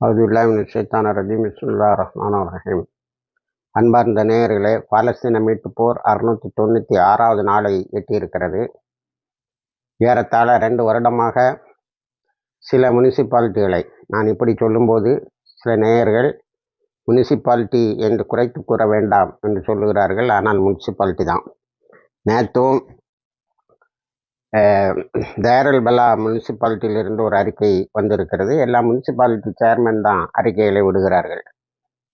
அவுதுல்லாமின் சைத்தான ரஜீம். இஸ்லா ரஹ்மான் ரஹீம். அன்பார்ந்த நேயர்களே பாலஸ்தீன மீட்பு போர் அறுநூற்றி தொண்ணூற்றி ஆறாவது நாளை எட்டியிருக்கிறது. ஏறத்தாழ ரெண்டு வருடமாக சில முனிசிபாலிட்டிகளை நான் இப்படி சொல்லும்போது சில நேயர்கள் முனிசிபாலிட்டி என்று குறைத்து கூற வேண்டாம் என்று சொல்லுகிறார்கள். ஆனால் முனிசிபாலிட்டி தான். நேற்றும் தேரல்பலா முனிசிபாலிட்டியிலிருந்து ஒரு அறிக்கை வந்திருக்கிறது. எல்லா முனிசிபாலிட்டி சேர்மன் தான் அறிக்கைகளை விடுகிறார்கள்.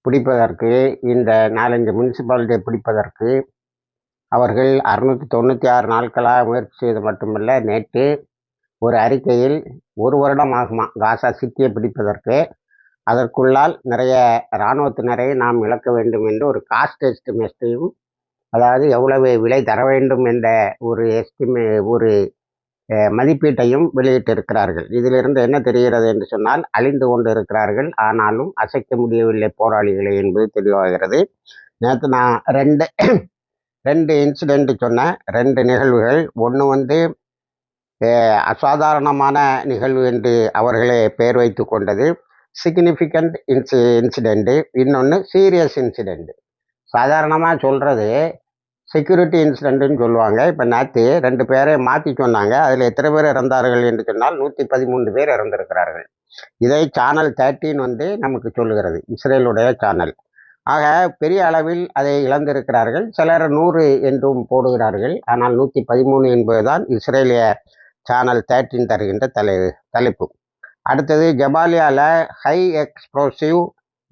பிடிப்பதற்கு இந்த நாலஞ்சு முனிசிபாலிட்டியை பிடிப்பதற்கு அவர்கள் அறுநூற்றி தொண்ணூற்றி ஆறு நாட்களாக முயற்சி செய்து மட்டுமல்ல நேற்று ஒரு அறிக்கையில் ஒரு வருடம் ஆகுமா காசா சிட்டியை பிடிப்பதற்கு அதற்குள்ளால் நிறைய இராணுவத்தினரை நாம் இழக்க வேண்டும் என்று ஒரு காஸ்ட் எஸ்டிமேட்டையும் அதாவது எவ்வளவு விலை தர வேண்டும் என்ற ஒரு எஸ்டிமே ஒரு மதிப்பீட்டையும் வெளியிட்டிருக்கிறார்கள். இதிலிருந்து என்ன தெரிகிறது என்று சொன்னால் அழிந்து கொண்டு இருக்கிறார்கள் ஆனாலும் அசைக்க முடியவில்லை போராளிகளை என்பது தெளிவாகிறது. நேற்று நான் ரெண்டு ரெண்டு இன்சிடெண்ட் சொன்னேன் ரெண்டு நிகழ்வுகள். ஒன்று வந்து அசாதாரணமான நிகழ்வு என்று அவர்களே பெயர் வைத்து கொண்டது. சிக்னிஃபிகண்ட் இன்சி இன்சிடெண்ட்டு இன்னொன்று சீரியஸ் இன்சிடெண்ட்டு சாதாரணமாக சொல்கிறது செக்யூரிட்டி இன்சிடென்ட்னு சொல்லுவாங்க. இப்போ நேற்று ரெண்டு பேரை மாற்றி சொன்னாங்க. அதில் எத்தனை பேர் இறந்தார்கள் என்று சொன்னால் நூற்றி பதிமூன்று பேர் இறந்திருக்கிறார்கள். இதை சேனல் தேர்ட்டின் வந்து நமக்கு சொல்லுகிறது. இஸ்ரேலுடைய சேனல் ஆக பெரிய அளவில் அதை இழந்திருக்கிறார்கள். சிலர் நூறு என்றும் போடுகிறார்கள். ஆனால் நூற்றி பதிமூணு என்பதுதான் இஸ்ரேலிய சேனல் தேர்ட்டின் தருகின்ற தலை தலைப்பு. அடுத்தது ஜபாலியாவில் ஹை எக்ஸ்ப்ளோசிவ்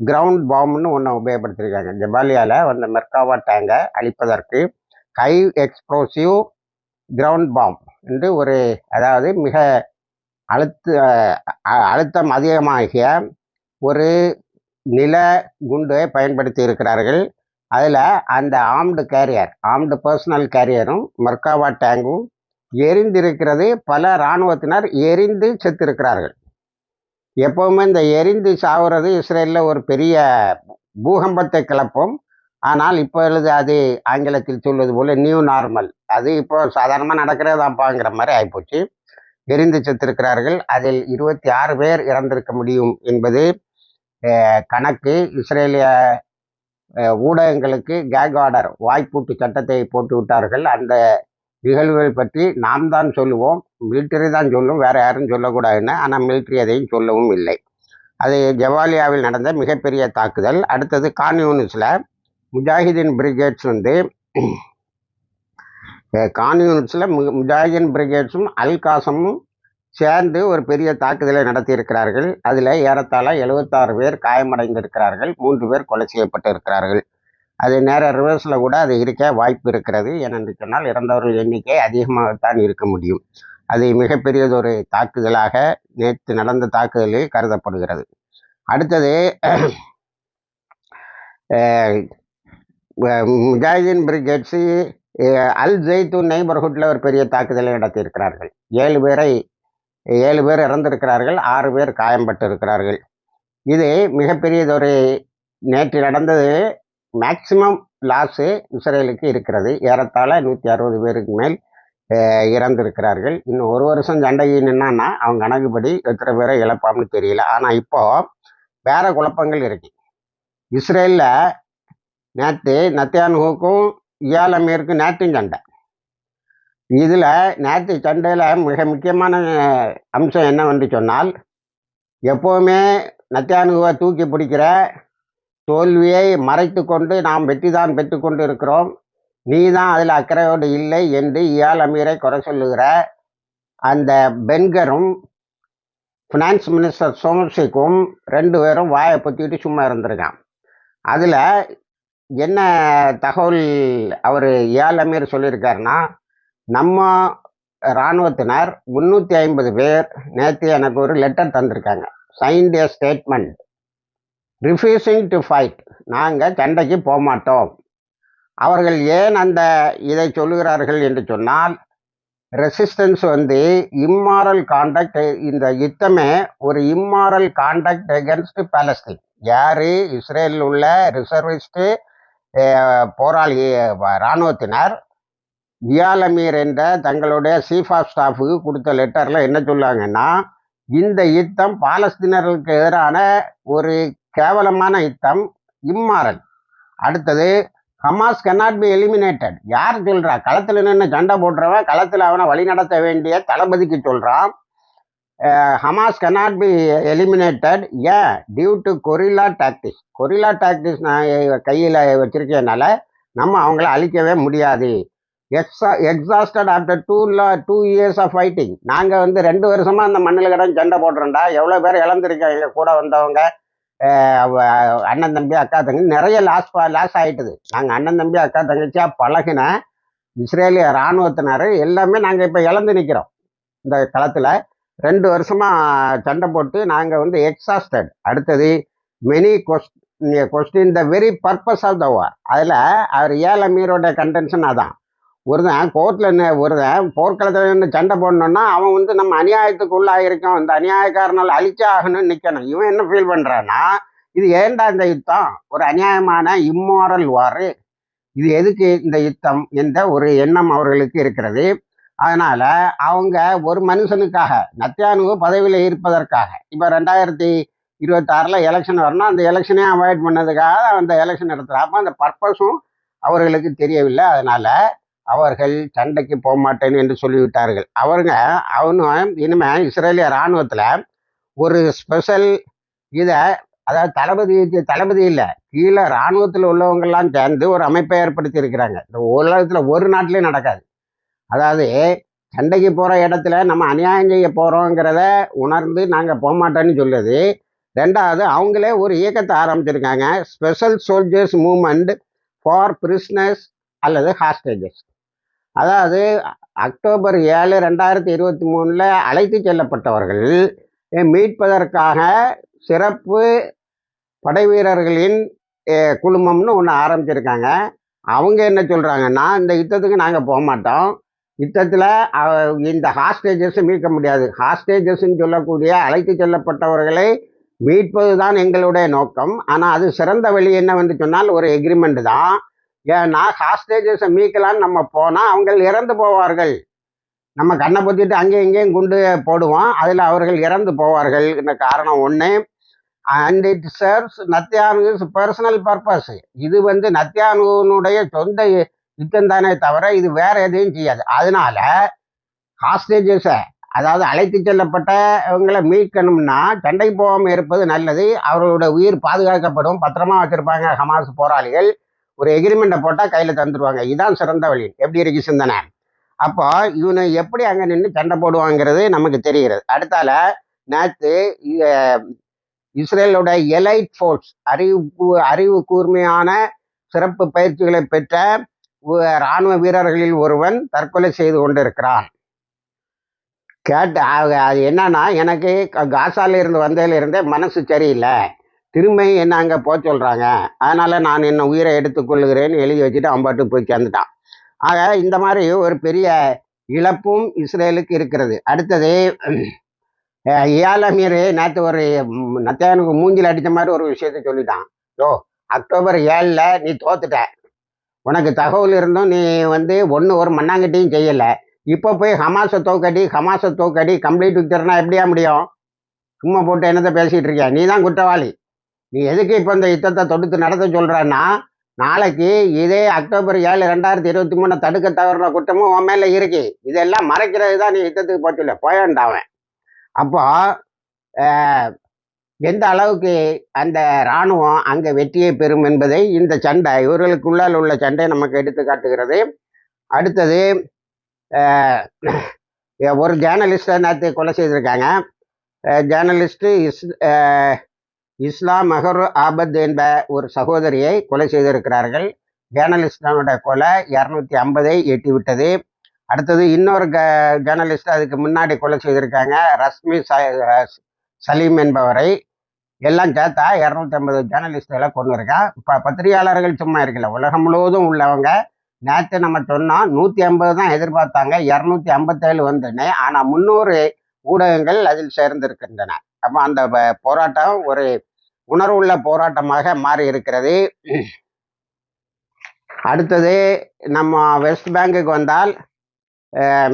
கிரவுண்ட் பாம்னு ஒன்று உபயோகப்படுத்தியிருக்காங்க ஜபாலியாவில் வந்த மெர்காவா டேங்கை அழிப்பதற்கு ஹை எக்ஸ்ப்ளோசிவ் கிரவுண்ட் பாம் என்று ஒரு அதாவது மிக அழுத்த அழுத்தம் அதிகமாகிய ஒரு நில குண்டை பயன்படுத்தி இருக்கிறார்கள். அதில் அந்த ஆம்டு கேரியர் ஆம்டு பர்சனல் கேரியரும் மர்காவா டேங்கும் எரிந்திருக்கிறது. பல இராணுவத்தினர் எரிந்து செத்திருக்கிறார்கள். எப்போவுமே இந்த எரிந்து சாவுறது இஸ்ரேலில் ஒரு பெரிய பூகம்பத்தை கிளப்பும். ஆனால் இப்பொழுது அது ஆங்கிலத்தில் சொல்வது போல நியூ நார்மல். அது இப்போ சாதாரணமாக நடக்கிறதாப்பாங்கிற மாதிரி ஆகிப்போச்சு எரிந்து செத்திருக்கிறார்கள். அதில் இருபத்தி ஆறு பேர் இறந்திருக்க முடியும் என்பது கணக்கு. இஸ்ரேலிய ஊடகங்களுக்கு கேக் ஆர்டர் வாய்ப்பூட்டு சட்டத்தை போட்டு விட்டார்கள் அந்த நிகழ்வுகள் பற்றி நாம் தான் சொல்லுவோம். மிலிட்டரி தான் சொல்லும். வேறு யாரும் சொல்லக்கூடாதுன்னு. ஆனால் மிலிட்டரி அதையும் சொல்லவும் இல்லை. அது ஜவாலியாவில் நடந்த மிகப்பெரிய தாக்குதல். அடுத்தது கான்யூனிஸில் முஜாஹிதீன் பிரிகேட்ஸ் வந்து கான்யூனிஸில் முஜாஹிதீன் பிரிகேட்ஸும் அல்காசமும் சேர்ந்து ஒரு பெரிய தாக்குதலை நடத்தியிருக்கிறார்கள். அதில் ஏறத்தாழ எழுபத்தாறு பேர் காயமடைந்திருக்கிறார்கள். மூன்று பேர் கொலை செய்யப்பட்டு இருக்கிறார்கள் அது நேர ரிவர்ஸில் கூட அது இருக்க வாய்ப்பு இருக்கிறது. ஏனென்று சொன்னால் இறந்தவர்கள் எண்ணிக்கை அதிகமாகத்தான் இருக்க முடியும். அது மிகப்பெரியதொரு தாக்குதலாக நேற்று நடந்த தாக்குதலில் கருதப்படுகிறது. அடுத்தது முஜாஹிதீன் பிரிகேட்ஸு அல் ஜெய்தூன் நெய்பர்ஹுட்டில் ஒரு பெரிய தாக்குதலை நடத்தியிருக்கிறார்கள். ஏழு பேரை ஏழு பேர் இறந்திருக்கிறார்கள் ஆறு பேர் காயம்பட்டு இருக்கிறார்கள் இது மிகப்பெரியதொரு நேற்று நடந்தது மேக்சிமம் லாஸு இஸ்ரேலுக்கு இருக்கிறது. ஏறத்தாழ நூற்றி அறுபது பேருக்கு மேல் இறந்திருக்கிறார்கள். இன்னும் ஒரு வருஷம் சண்டை நின்னான்னா அவங்க கணக்குப்படி எத்தனை பேரை இழப்பாம்னு தெரியல. ஆனால் இப்போ வேற குழப்பங்கள் இருக்கு. இஸ்ரேலில் நேற்று நத்தியானுக்கும் இயால் அமீருக்கும் நேற்றும் சண்டை. இதில் நேற்று சண்டையில் மிக முக்கியமான அம்சம் என்னவென்று சொன்னால் எப்போவுமே நத்தியானுகுவை தூக்கி பிடிக்கிற தோல்வியை மறைத்து கொண்டு நாம் வெற்றி தான் பெற்றுக்கொண்டு இருக்கிறோம் நீ தான் அதில் அக்கறையோடு இல்லை என்று இயால் அமீரை குறை சொல்லுகிற அந்த பென்கரும் ஃபினான்ஸ் மினிஸ்டர் சோமசிக்கும் ரெண்டு பேரும் வாயை பொத்திட்டு சும்மா இருந்திருக்கான் அதில் என்ன தகவல் அவர் இயால் அமீர் சொல்லியிருக்காருன்னா நம்ம இராணுவத்தினர் முந்நூற்றி ஐம்பது பேர் நேற்று எனக்கு ஒரு லெட்டர் தந்திருக்காங்க. Signed a statement refusing to fight நாங்கள் சண்டைக்கு போக மாட்டோம் அவர்கள் ஏன் அந்த இதை சொல்லுகிறார்கள் என்று சொன்னால் ரெசிஸ்டன்ஸ் வந்து இம்மாரல் காண்டக்ட் இந்த யுத்தமே ஒரு இம்மாரல் காண்டக்ட் எகென்ஸ்ட் பாலஸ்தீன் யார்? இஸ்ரேலில் உள்ள ரிசர்விஸ்ட்டு போராளி இராணுவத்தினர். வியாலமீர் என்ற தங்களுடைய சீஃப் ஆஃப் ஸ்டாஃபுக்கு கொடுத்த லெட்டரில் என்ன சொல்லாங்கன்னா இந்த யுத்தம் பாலஸ்தீனர்களுக்கு எதிரான ஒரு கேவலமான யுத்தம் இம்மாரல் அடுத்தது ஹமாஸ் cannot பி எலிமினேட்டட் யார் சொல்றா? களத்தில் நின்று சண்டை போடுறவன் களத்தில் அவனை வழிநடத்த வேண்டிய தளபதிக்கு சொல்றான். Hamas cannot be eliminated and due to guerrilla tactics guerrilla tactics நான் கையில் வச்சுருக்கனால நம்ம அவங்கள அழிக்கவே முடியாது. எக்ஸா எக்ஸாஸ்டட் ஆஃப்டர் டூ லா டூ இயர்ஸ் ஆஃப் ஃபைட்டிங் நாங்கள் வந்து ரெண்டு வருஷமாக அந்த மண்ணில் கிடந்து சண்டை போடுறோம்டா. எவ்வளோ பேர் இழந்திருக்கோம் எங்கள் கூட வந்தவங்க. அண்ணன் தம்பி அக்கா தங்கச்சி நிறைய லாஸ் லாஸ் ஆயிட்டுது. நாங்கள் அண்ணன் தம்பி அக்கா தங்கச்சியாக பழகின இஸ்ரேலிய இராணுவத்தினர் எல்லாமே நாங்கள் இப்போ இழந்து நிற்கிறோம் இந்த களத்தில் ரெண்டு வருஷமாக சண்டை போட்டு நாங்கள் வந்து எக்ஸாஸ்டட் அடுத்தது many question the very purpose of the war அதில் அவர் ஏழை மீரோட கண்டென்ஷன் அதான். ஒருதான் கோர்ட்டில் ஒருதன் போர்க்களத்தில் நின்று சண்டை போடணும்னா அவன் வந்து நம்ம அநியாயத்துக்கு உள்ளாயிருக்கோம். இந்த அநியாயக்காரனால் அழிச்சே ஆகணும்னு நிற்கணும் இவன் என்ன ஃபீல் பண்ணுறான்னா இது ஏன்டா இந்த யுத்தம்? ஒரு அநியாயமான இம்மாரல் வார் இது எதுக்கு இந்த யுத்தம் என்ற ஒரு எண்ணம் அவர்களுக்கு இருக்கிறது. அதனால் அவங்க ஒரு மனுஷனுக்காக நத்தியானு பதவியில் இருப்பதற்காக இப்போ ரெண்டாயிரத்தி இருபத்தாறில் எலெக்ஷன் வரணும். அந்த எலெக்ஷனே அவாய்ட் பண்ணதுக்காக அந்த எலெக்ஷன் நடத்துகிறாங்க அந்த பர்பஸும் அவர்களுக்கு தெரியவில்லை. அதனால் அவர்கள் சண்டைக்கு போக மாட்டேன் என்று சொல்லிவிட்டார்கள். அவருங்க அவனும் இனிமே இஸ்ரேலிய இராணுவத்தில் ஒரு ஸ்பெஷல் இதை அதாவது தளபதி தளபதி இல்லை கீழே இராணுவத்தில் உள்ளவங்கெல்லாம் சேர்ந்து ஒரு அமைப்பை ஏற்படுத்தி இருக்கிறாங்க இந்த உலகத்தில் ஒரு நாட்டிலையும் நடக்காது. அதாவது சண்டைக்கு போகிற இடத்துல நம்ம அநியாயம் செய்ய போகிறோங்கிறத உணர்ந்து நாங்கள் போக மாட்டோன்னு சொல்லுது ரெண்டாவது அவங்களே ஒரு இயக்கத்தை ஆரம்பிச்சிருக்காங்க. Special soldiers movement for prisoners அல்லது ஹாஸ்டேஜஸ் அதாவது அக்டோபர் ஏழு ரெண்டாயிரத்தி இருபத்தி மூணில் அழைத்து செல்லப்பட்டவர்கள் மீட்பதற்காக சிறப்பு படை வீரர்களின் குழுமம்னு ஒன்று ஆரம்பிச்சிருக்காங்க. அவங்க என்ன சொல்கிறாங்கன்னா இந்த யுத்தத்துக்கு நாங்கள் போக மாட்டோம். யுத்தத்தில் இந்த ஹாஸ்டேஜஸை மீட்க முடியாது. ஹாஸ்டேஜஸ்ன்னு சொல்லக்கூடிய அழைத்து செல்லப்பட்டவர்களை மீட்பது தான் எங்களுடைய நோக்கம். ஆனால் அது சிறந்த வழி என்ன வந்து சொன்னால் ஒரு எக்ரிமெண்ட் தான். ஏன்னா ஹாஸ்டேஜஸை மீட்கலான்னு நம்ம போனால் அவங்கள் இறந்து போவார்கள். நம்ம கண்ணை பொத்திட்டு அங்கேயும் இங்கேயும் குண்டு போடுவோம். அதில் அவர்கள் இறந்து போவார்கள். காரணம் ஒன்று and it serves Netanyahu's personal purpose இது வந்து நத்தியானுடைய சொந்த யுத்தம் தானே தவிர இது வேற எதையும் செய்யாது. அதனால ஹாஸ்டேஜஸை அதாவது அழைத்து செல்லப்பட்டவங்களை மீட்கணும்னா சண்டைக்கு போகாமல் இருப்பது நல்லது. அவர்களோட உயிர் பாதுகாக்கப்படும். பத்திரமா வச்சிருப்பாங்க ஹமாஸ் போராளிகள். ஒரு எக்ரிமெண்ட்டை போட்டால் கையில் தந்துடுவாங்க இதுதான் சிறந்த வழி. எப்படி இருக்கு சிந்தனை? அப்போ இவனை எப்படி அங்கே நின்று சண்டை போடுவாங்கிறது நமக்கு தெரிகிறது. அடுத்தால நேற்று இஸ்ரேலோட எலைட் ஃபோர்ஸ் அறிவு அறிவு கூர்மையான சிறப்பு பயிற்சிகளை பெற்ற இராணுவ வீரர்களில் ஒருவன் தற்கொலை செய்து கொண்டிருக்கிறான். கேட்டு அது என்னன்னா எனக்கு காசால இருந்து வந்ததுல இருந்தே மனசு சரியில்லை. திரும்ப என்ன அங்கே போக சொல்கிறாங்க அதனால் நான் என்ன உயிரை எடுத்துக்கொள்ளுகிறேன்னு எழுதி வச்சுட்டு அவன் பாட்டு போய் சேர்ந்துட்டான். ஆக இந்த மாதிரி ஒரு பெரிய இழப்பும் இஸ்ரேலுக்கு இருக்கிறது. அடுத்தது ஏழமீர் நேற்று ஒரு நத்தையனுக்கு மூஞ்சில் அடித்த மாதிரி ஒரு விஷயத்த சொல்லிட்டான். யோ அக்டோபர் ஏழில் நீ தோத்துட்ட. உனக்கு தகவல் இருந்தும் நீ வந்து ஒன்று ஒரு மண்ணாங்கட்டியும் செய்யலை. இப்போ போய் ஹமாஸை தோக்கடி ஹமாஸை தோக்கடி கம்ப்ளீட் விக்டர்னா எப்படியா முடியும்? சும்மா போட்டு என்னத்தை பேசிகிட்டு இருக்கியா? நீ தான் குற்றவாளி. நீ எதுக்கு இப்போ இந்த யுத்தத்தை தொடுத்து நடத்த சொல்கிறன்னா நாளைக்கு இதே அக்டோபர் ஏழு ரெண்டாயிரத்தி இருபத்தி மூணு தடுக்க தவறுன குற்றமும் உன் மேலே இருக்கு. இதெல்லாம் மறைக்கிறது தான் நீ யுத்தத்துக்கு போச்சுல போயண்டாவன் அப்போ எந்த அளவுக்கு அந்த இராணுவம் அங்கே வெற்றியை பெறும் என்பதை இந்த சண்டை இவர்களுக்குள்ளால் உள்ள சண்டை நமக்கு எடுத்து காட்டுகிறது. அடுத்தது ஒரு ஜேர்னலிஸ்டை நேற்று கொலை செய்திருக்காங்க. ஜேர்னலிஸ்ட்டு இஸ் இஸ்லாம் மஹரு ஆபத் என்ற ஒரு சகோதரியை கொலை செய்திருக்கிறார்கள். ஜேர்னலிஸ்டனோட கொலை இரநூத்தி ஐம்பதை எட்டிவிட்டது. அடுத்தது இன்னொரு க ஜேர்னலிஸ்ட் அதுக்கு முன்னாடி கொலை செய்திருக்காங்க ரஷ்மி ச சலீம் என்பவரை. எல்லாம் சேர்த்தா இரநூத்தி ஐம்பது ஜேர்னலிஸ்டுகளை கொண்டு இருக்கான் இப்போ பத்திரிகையாளர்கள் சும்மா இருக்கல. உலகம் முழுவதும் உள்ளவங்க. நேற்று நம்ம சொன்னோம் நூற்றி ஐம்பது தான் எதிர்பார்த்தாங்க இரநூத்தி ஐம்பத்தேழு வந்துன்னு ஆனால் முந்நூறு ஊடகங்கள் அதில் சேர்ந்திருக்கின்றன. அப்போ அந்த போராட்டம் ஒரு உணர்வுள்ள போராட்டமாக மாறி இருக்கிறது அடுத்தது நம்ம வெஸ்ட் பேங்குக்கு வந்தால்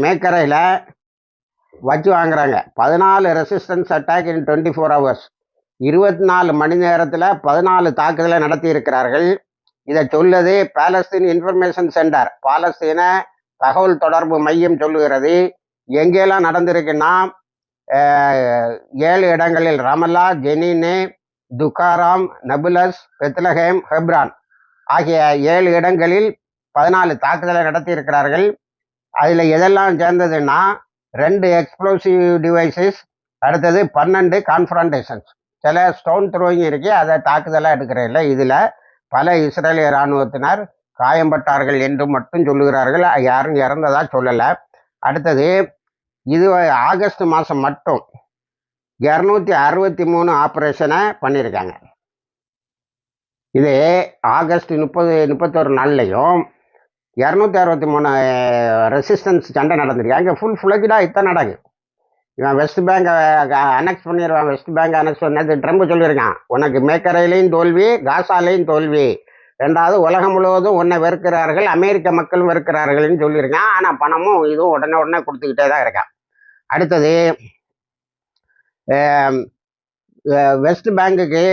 மேக்கரையில் வச்சு வாங்குறாங்க. பதினாலு resistance attack in twenty four hours இருபத்தி நாலு மணி நேரத்தில் பதினாலு தாக்குதலை நடத்தி இருக்கிறார்கள் இதை சொல்லுது பாலஸ்தீன் இன்ஃபர்மேஷன் சென்டர் பாலஸ்தீன தகவல் தொடர்பு மையம் சொல்லுகிறது. எங்கெல்லாம் நடந்திருக்குன்னா ஏழு இடங்களில் ரமல்லா ஜெனினே துக்காராம் நபுலஸ் பெத்லஹேம் ஹெப்ரான் ஆகிய ஏழு இடங்களில் பதினாலு தாக்குதலை நடத்தி இருக்கிறார்கள் அதில் எதெல்லாம் சேர்ந்ததுன்னா ரெண்டு எக்ஸ்ப்ளோசிவ் டிவைசஸ் அடுத்தது பன்னெண்டு கான்ஃபரண்டேஷன்ஸ் சில ஸ்டோன் த்ரோயிங் இருக்கு அதை தாக்குதலாக எடுக்கிறதில்ல இதில் பல இஸ்ரேலிய இராணுவத்தினர் காயம்பட்டார்கள் என்று மட்டும் சொல்லுகிறார்கள். யாரும் இறந்ததாக சொல்லலை. அடுத்தது இது ஆகஸ்ட் மாதம் மட்டும் இரநூத்தி அறுபத்தி மூணு ஆப்ரேஷனை பண்ணியிருக்காங்க இது ஆகஸ்ட் முப்பது முப்பத்தொரு நாள்லையும் இரநூத்தி அறுபத்தி மூணு ரெசிஸ்டன்ஸ் சண்டை நடந்திருக்கு. அங்கே ஃபுல் ஃப்ளஜாக இத்தனை நடக்கு. இவன் வெஸ்ட் பேங்கை அனெக்ஸ் பண்ணிடுவான் வெஸ்ட் பேங்க் அனெக்ஸ் பண்ணது ட்ரம்ப் சொல்லியிருக்கான். உனக்கு மேக்கரையிலையும் தோல்வி காசாலையும் தோல்வி. ரெண்டாவது உலகம் முழுவதும் உன்னை வெறுக்கிறார்கள் அமெரிக்க மக்களும் வெறுக்கிறார்கள்னு சொல்லியிருக்கான். ஆனால் பணமும் இதுவும் உடனே உடனே கொடுத்துக்கிட்டே தான் இருக்கான். அடுத்தது வெஸ்ட் பேங்குக்கு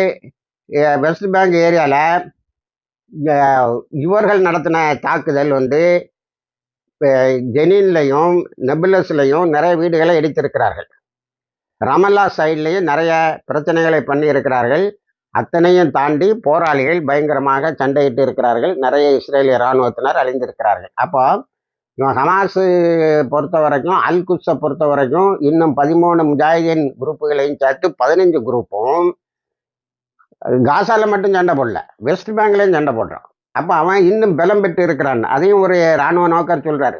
வெஸ்ட் பேங்க் ஏரியாவில் இவர்கள் நடத்தின தாக்குதல் வந்து ஜெனின்லையும் நெபுலஸ்லையும் நிறைய வீடுகளை இடித்திருக்கிறார்கள். ரமல்லா சைட்லேயும் நிறைய பிரச்சனைகளை பண்ணியிருக்கிறார்கள். அத்தனையும் தாண்டி போராளிகள் பயங்கரமாக சண்டையிட்டு இருக்கிறார்கள். நிறைய இஸ்ரேலிய இராணுவத்தினர் அழிந்திருக்கிறார்கள். அப்போ இவன் ஹமாஸு பொறுத்த வரைக்கும் அல் குட்ஸை பொறுத்த வரைக்கும் இன்னும் பதிமூணு முஜாஹிதீன் குரூப்புகளையும் சேர்த்து பதினஞ்சு குரூப்பும் காசால மட்டும் சண்டை போடல. வெஸ்ட் பேங்க்லேயும் சண்டை போடுறான். அப்போ அவன் இன்னும் பலம் பெற்று இருக்கிறான். அதையும் ஒரு இராணுவ நோக்கர் சொல்கிறாரு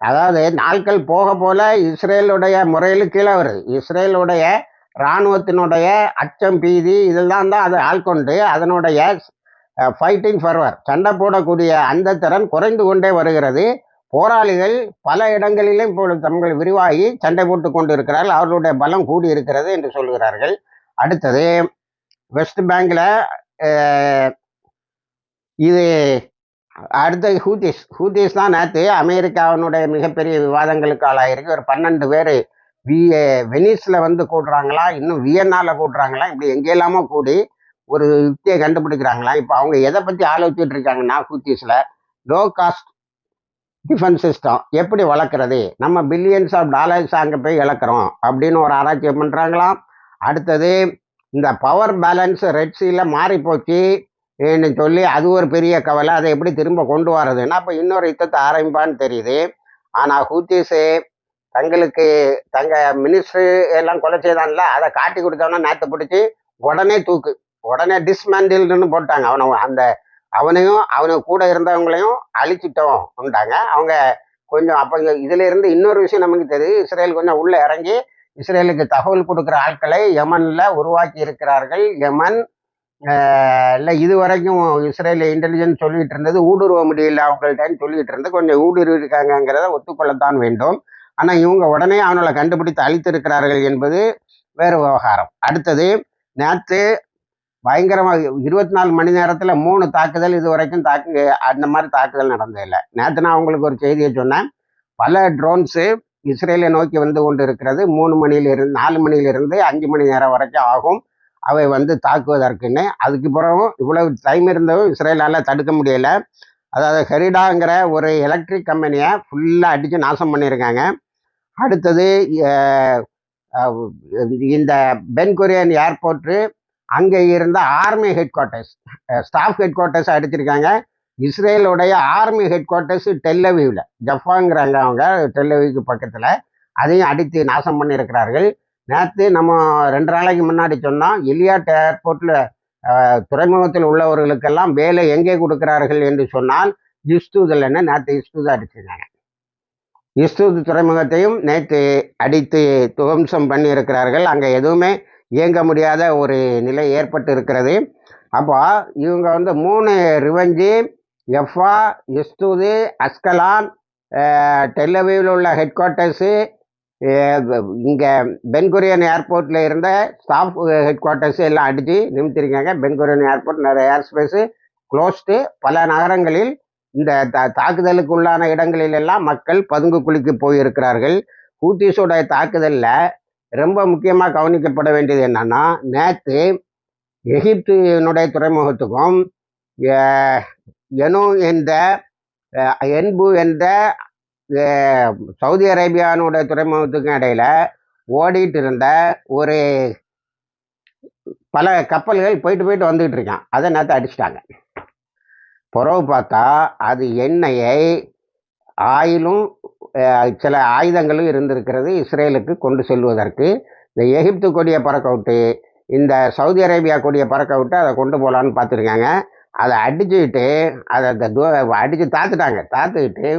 அதாவது நாட்கள் போக போல இஸ்ரேலுடைய முறையில் கீழே வருது. இஸ்ரேலுடைய இராணுவத்தினுடைய அச்சம் பீதி இதெல்லாம் தான் அதை ஆள்கொண்டு அதனுடைய ஃபைட்டிங் ஃபர்வர் சண்டை போடக்கூடிய அந்த திறன் குறைந்து கொண்டே வருகிறது. போராளிகள் பல இடங்களிலும் இப்பொழுது தங்கள் விரிவாகி சண்டை போட்டு கொண்டு இருக்கிறார்கள் அவர்களுடைய பலம் கூடி இருக்கிறது என்று சொல்கிறார்கள். அடுத்தது வெஸ்ட் பேங்கில் இது அடுத்தது ஹூதிஸ் ஹூதிஸ் தான் நேற்று அமெரிக்காவினுடைய மிகப்பெரிய விவாதங்களுக்கு ஆளாயிருக்கு. ஒரு பன்னெண்டு பேர் வி வெனிஸில் வந்து கூடுறாங்களா இன்னும் வியன்னால கூடுறாங்களா இப்படி எங்கேயெல்லாமோ கூடி ஒரு யுக்தியை கண்டுபிடிக்கிறாங்களா? இப்போ அவங்க எதை பற்றி ஆலோசிச்சுட்டு இருக்காங்கன்னா ஹூத்திஸில் லோ காஸ்ட் டிஃபென்ஸ் சிஸ்டம் எப்படி வளர்க்குறது? நம்ம பில்லியன்ஸ் ஆஃப் டாலர்ஸ் அங்கே போய் இழக்கிறோம் அப்படின்னு ஒரு ஆராய்ச்சி பண்ணுறாங்களாம் அடுத்தது இந்த பவர் பேலன்ஸ் ரெட் சீல மாறி போச்சு சொல்லி அது ஒரு பெரிய கவலை. அதை எப்படி திரும்ப கொண்டு வர்றதுன்னா அப்போ இன்னொரு யுத்தத்தை ஆரம்பிப்பான்னு தெரியுது. ஆனால் ஹூத்திஸு தங்களுக்கு தங்க மினிஸ்ட்ரு எல்லாம் கொலை செய்தான்ல அதை காட்டி கொடுத்தவன நேற்று பிடிச்சி உடனே தூக்கு. உடனே டிஸ்மேண்டில்னு போட்டாங்க. அவனை அந்த அவனையும் அவனுக்கு கூட இருந்தவங்களையும் அழிச்சிட்டோம்ட்டாங்க. அவங்க கொஞ்சம் அப்போ இதுல இருந்து இன்னொரு விஷயம் நமக்கு தெரியுது. இஸ்ரேல் கொஞ்சம் உள்ள இறங்கி இஸ்ரேலுக்கு தகவல் கொடுக்குற ஆட்களை யமன்ல உருவாக்கி இருக்கிறார்கள். யமன் இல்லை இது வரைக்கும் இஸ்ரேல் இன்டெலிஜென்ஸ் சொல்லிட்டு இருந்தது ஊடுருவ முடியல அவங்கள்ட்டன்னு சொல்லிட்டு இருந்து கொஞ்சம் ஊடுருவி இருக்காங்கங்கிறத ஒத்துக்கொள்ளத்தான் வேண்டும். ஆனால் இவங்க உடனே அவனோட கண்டுபிடித்து அழித்திருக்கிறார்கள் என்பது வேறு விவகாரம். அடுத்தது நேற்று பயங்கரமாக இருபத்தி நாலு மணி நேரத்தில் மூணு தாக்குதல் இது வரைக்கும் தாக்கு அந்த மாதிரி தாக்குதல் நடந்ததில்லை நேற்று நான் உங்களுக்கு ஒரு செய்தியை சொன்னேன். பல ட்ரோன்ஸு இஸ்ரேலை நோக்கி வந்து கொண்டு இருக்கிறது மூணு மணியிலிருந்து நாலு மணியிலிருந்து அஞ்சு மணி நேரம் வரைக்கும் ஆகும். அவை வந்து தாக்குவதற்குன்னு. அதுக்கு பிறகும் இவ்வளவு டைம் இருந்ததும் இஸ்ரேலால் தடுக்க முடியலை. அதாவது ஹெரிடாங்கிற ஒரு எலக்ட்ரிக் கம்பெனியை ஃபுல்லாக அடித்து நாசம் பண்ணியிருக்காங்க. அடுத்தது இந்த பென் இந்த ஏர்போர்ட்டு அங்கே இருந்த army headquarters staff headquarters அடிச்சிருக்காங்க. இஸ்ரேலுடைய ஆர்மி ஹெட் குவார்ட்டர்ஸ் டெல்லவியூவில் ஜப்பாங்கிறாங்க அவங்க டெல்லவியூக்கு பக்கத்தில். அதையும் அடித்து நாசம் பண்ணியிருக்கிறார்கள். நேற்று நம்ம ரெண்டு நாளைக்கு முன்னாடி சொன்னோம் எலியாட் ஏர்போர்ட்டில் துறைமுகத்தில் உள்ளவர்களுக்கெல்லாம் வேலை எங்கே கொடுக்கிறார்கள் என்று சொன்னால் இஸ்தூதில் என்ன? நேற்று இஸ்தூதை அடிச்சிருந்தாங்க இஸ்தூது துறைமுகத்தையும் நேற்று அடித்து துவம்சம் பண்ணி இருக்கிறார்கள் அங்கே எதுவுமே இயங்க முடியாத ஒரு நிலை ஏற்பட்டு இருக்கிறது அப்போ இவங்க வந்து மூணு ரிவெஞ்சு எஃப்ஆ இஸ்தூது அஸ்கலான் டெல்லவியில் உள்ள ஹெட் குவார்ட்டர்ஸு இங்கே பென்குரியன் ஏர்போர்ட்டில் இருந்த ஸ்டாஃப் ஹெட் குவார்ட்டர்ஸ் எல்லாம் அடித்து நிமித்திருக்காங்க. பென்குரியன் ஏர்போர்ட் நிறைய ஏர் ஸ்பேஸு க்ளோஸ்டு பல நகரங்களில் இந்த தா தாக்குதலுக்கு உள்ளான இடங்களில் எல்லாம் மக்கள் பதுங்கு குழிக்கு போயிருக்கிறார்கள். ஹூத்திஸோட தாக்குதலில் ரொம்ப முக்கியமாக கவனிக்கப்பட வேண்டியது என்னன்னா நேற்று எகிப்தினுடைய துறைமுகத்துக்கும் எனும் எனு என்ற என்பு என்ற சவுதி அரேபியானுடைய துறைமுகத்துக்கும் இடையில ஓடிட்டு இருந்த ஒரு பல கப்பல்கள் போயிட்டு போயிட்டு வந்துகிட்டு இருக்கான். அதை நேற்று அடிச்சிட்டாங்க. புறவு பார்த்தா அது எண்ணெயை ஆயிலும் சில ஆயுதங்களும் இருந்திருக்கிறது இஸ்ரேலுக்கு கொண்டு செல்வதற்கு. இந்த எகிப்து கொடியை பறக்க விட்டு இந்த சவுதி அரேபியா கொடியை பறக்க விட்டு அதை கொண்டு போகலான்னு பார்த்துருக்காங்க அதை அடிச்சுக்கிட்டு அதை அந்த அடித்து தாத்துட்டாங்க. தாத்துக்கிட்டு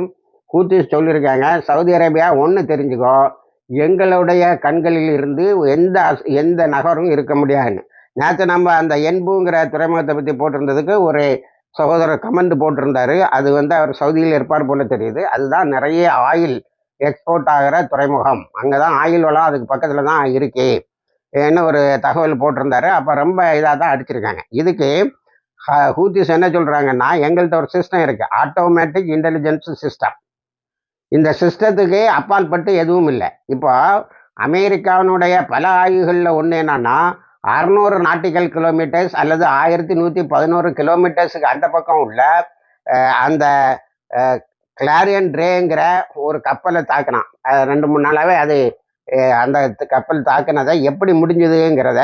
கூத்தி சொல்லியிருக்காங்க. சவுதி அரேபியா ஒன்று தெரிஞ்சுக்கோ. எங்களுடைய கண்களில் இருந்து எந்த அஸ்- எந்த நகரும் இருக்க முடியாதுன்னு நேற்று நம்ம அந்த என்புங்கிற துறைமுகத்தை பற்றி போட்டிருந்ததுக்கு ஒரு சகோதரர் கமெண்ட் போட்டிருந்தாரு. அது வந்து அவர் சவுதியில் இருப்பார் போல தெரியுது. அதுதான் நிறைய ஆயில் எக்ஸ்போர்ட் ஆகிற துறைமுகம். அங்கே தான் ஆயில் வளம் அதுக்கு பக்கத்தில் தான் இருக்கு என்ன ஒரு தகவல் போட்டிருந்தாரு. அப்போ ரொம்ப இதாக தான் அடிச்சிருக்காங்க. இதுக்கு ஹ- ஹூத்திஸ் என்ன சொல்கிறாங்கன்னா எங்கள்கிட்ட ஒரு சிஸ்டம் இருக்குது ஆட்டோமேட்டிக் இன்டெலிஜென்ஸ் சிஸ்டம் இந்த சிஸ்டத்துக்கு அப்பாற்பட்டு எதுவும் இல்லை. இப்போ அமெரிக்காவினுடைய பல ஆய்வுகளில் ஒன்று என்னன்னா அறுநூறு நாட்டிக்கல் கிலோமீட்டர்ஸ் அல்லது ஆயிரத்தி நூற்றி பதினோரு கிலோமீட்டர்ஸுக்கு அந்த பக்கம் உள்ள அந்த கிளாரியன் ட்ரேங்கிற ஒரு கப்பலை தாக்கினான். ரெண்டு மூணு நாளாகவே அது அந்த கப்பல் தாக்குனதை எப்படி முடிஞ்சதுங்கிறத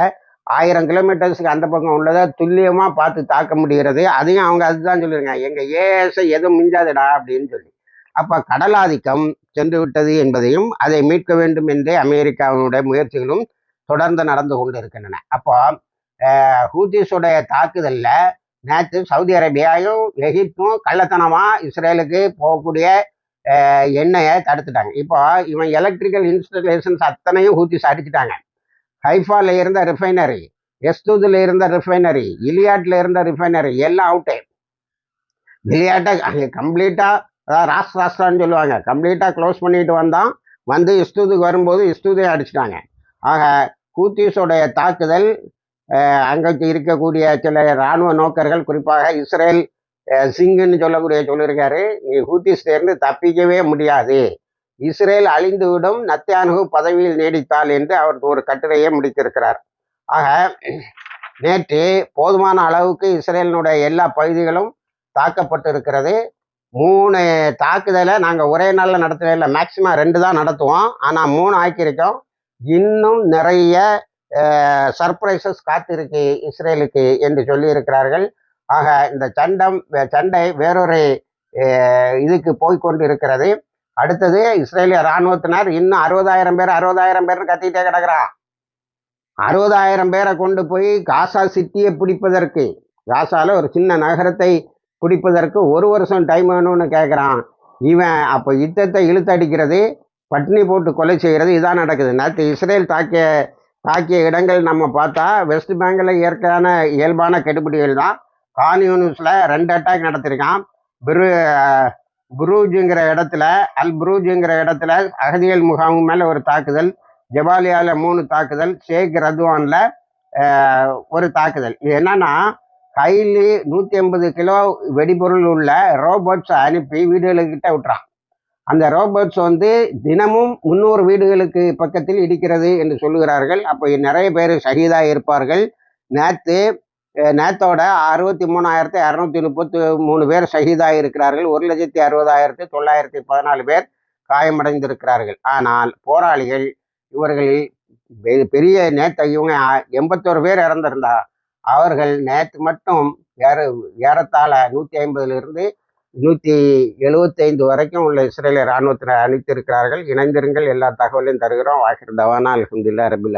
ஆயிரம் கிலோமீட்டர்ஸுக்கு அந்த பக்கம் உள்ளதை துல்லியமாக பார்த்து தாக்க முடிகிறது. அதையும் அவங்க அதுதான் சொல்லியிருக்காங்க. எங்கள் ஏஎஸ்ஐ எதுவும் மிஞ்சாதுடா அப்படின்னு சொல்லி. அப்போ கடலாதிக்கம் சென்று விட்டது என்பதையும் அதை மீட்க வேண்டும் என்றே அமெரிக்காவினுடைய முயற்சிகளும் தொடர்ந்து நடந்து கொண்டு இருக்கின்றன அப்போ ஹூதிஸுடைய தாக்குதலில் நேற்று சவுதி அரேபியாவும் எகிப்தும் கள்ளத்தனமாக இஸ்ரேலுக்கு போகக்கூடிய எண்ணெயை தடுத்துட்டாங்க. இப்போ இவன் எலக்ட்ரிக்கல் இன்ஸ்டலேஷன்ஸ் அத்தனையும் ஹூத்திஸ் அடிச்சிட்டாங்க. ஹைஃபால இருந்த ரிஃபைனரி எஸ்தூதில் இருந்த ரிஃபைனரி இலியாட்டில் இருந்த ரிஃபைனரி எல்லாம் அவுட்டு இலியாட்டை கம்ப்ளீட்டாக அதாவது ராஸ் ராஸ்டான்னு சொல்லுவாங்க. கம்ப்ளீட்டாக க்ளோஸ் பண்ணிட்டு வந்தோம் வந்து இஸ்தூதுக்கு வரும்போது இஸ்தூதை அடிச்சிட்டாங்க. ஆக ஹூத்திஸோடைய தாக்குதல் அங்கே இருக்கக்கூடிய சில இராணுவ நோக்கர்கள் குறிப்பாக இஸ்ரேல் சிங்குன்னு சொல்லக்கூடிய சொல்லியிருக்காரு நீ ஹூத்திஸ்லேருந்து தப்பிக்கவே முடியாது. இஸ்ரேல் அழிந்துவிடும். நத்தியானு பதவியில் நீடித்தால் என்று அவர் ஒரு கட்டுரையை முடித்திருக்கிறார். ஆக நேற்று போதுமான அளவுக்கு இஸ்ரேலினுடைய எல்லா பகுதிகளும் தாக்கப்பட்டு இருக்கிறது மூணு தாக்குதலை நாங்கள் ஒரே நாளில் நடத்தவே இல்லை. மேக்சிமம் ரெண்டு தான் நடத்துவோம். ஆனால் மூணு ஆக்கியிருக்கோம். இன்னும் நிறைய சர்ப்ரைசஸ் காத்திருக்கு இஸ்ரேலுக்கு என்று சொல்லியிருக்கிறார்கள். ஆக இந்த சண்டம் சண்டை வேறொரு இதுக்கு போய்க்கொண்டு இருக்கிறது அடுத்தது இஸ்ரேலிய இராணுவத்தினர் இன்னும் அறுபதாயிரம் பேர் அறுபதாயிரம் பேர்னு கத்திட்டே கிடக்குறா. அறுபதாயிரம் பேரை கொண்டு போய் காசா சிட்டியை பிடிப்பதற்கு காசால ஒரு சின்ன நகரத்தை குடிப்பதற்கு ஒரு வருஷம் டைம் வேணும்னு கேட்குறான் இவன் அப்போ யுத்தத்தை இழுத்தடிக்கிறது பட்டினி போட்டு கொலை செய்கிறது இதான் நடக்குது. நேற்று இஸ்ரேல் தாக்கிய தாக்கிய இடங்கள் நம்ம பார்த்தா வெஸ்ட் பேங்கில் இயற்கையான இயல்பான கெடுபிடிகள் தான். கான்யூனிஸில் ரெண்டு அட்டாக் நடத்திருக்கான். பிரு புரூஜுங்கிற இடத்துல அல் புரூஜுங்கிற இடத்துல அகதிகள் முகாம் மேலே ஒரு தாக்குதல் ஜபாலியாவில் மூணு தாக்குதல் ஷேக் ரத்வானில் ஒரு தாக்குதல். இது என்னன்னா கையில் நூற்றி ஐம்பது கிலோ வெடிபொருள் உள்ள ரோபோட்ஸை அனுப்பி வீடுகளுக்கிட்ட விட்டுறான். அந்த ரோபோட்ஸ் வந்து தினமும் முன்னூறு வீடுகளுக்கு பக்கத்தில் இடிக்கிறது என்று சொல்லுகிறார்கள். அப்போ நிறைய பேர் சரிதாக இருப்பார்கள். நேற்று நேத்தோட அறுபத்தி மூணாயிரத்தி அறுநூத்தி முப்பத்தி மூணு பேர் ஷஹீதாக இருக்கிறார்கள். ஒரு லட்சத்தி அறுபதாயிரத்தி தொள்ளாயிரத்தி பதினாலு பேர் காயமடைந்திருக்கிறார்கள். ஆனால் போராளிகள் இவர்களில் பெரிய நேற்று இவங்க எண்பத்தோரு பேர் இறந்திருந்தா அவர்கள் நேற்று மட்டும் ஏற ஏறத்தாழ நூற்றி ஐம்பதுலேருந்து நூற்றி எழுபத்தைந்து வரைக்கும் உள்ள இஸ்ரேலிய இராணுவத்தினர் அளித்திருக்கிறார்கள் இணைந்திருங்கள். எல்லா தகவலையும் தருகிறோம். வாகிர் தவானா அலமதுல்லா ரபில்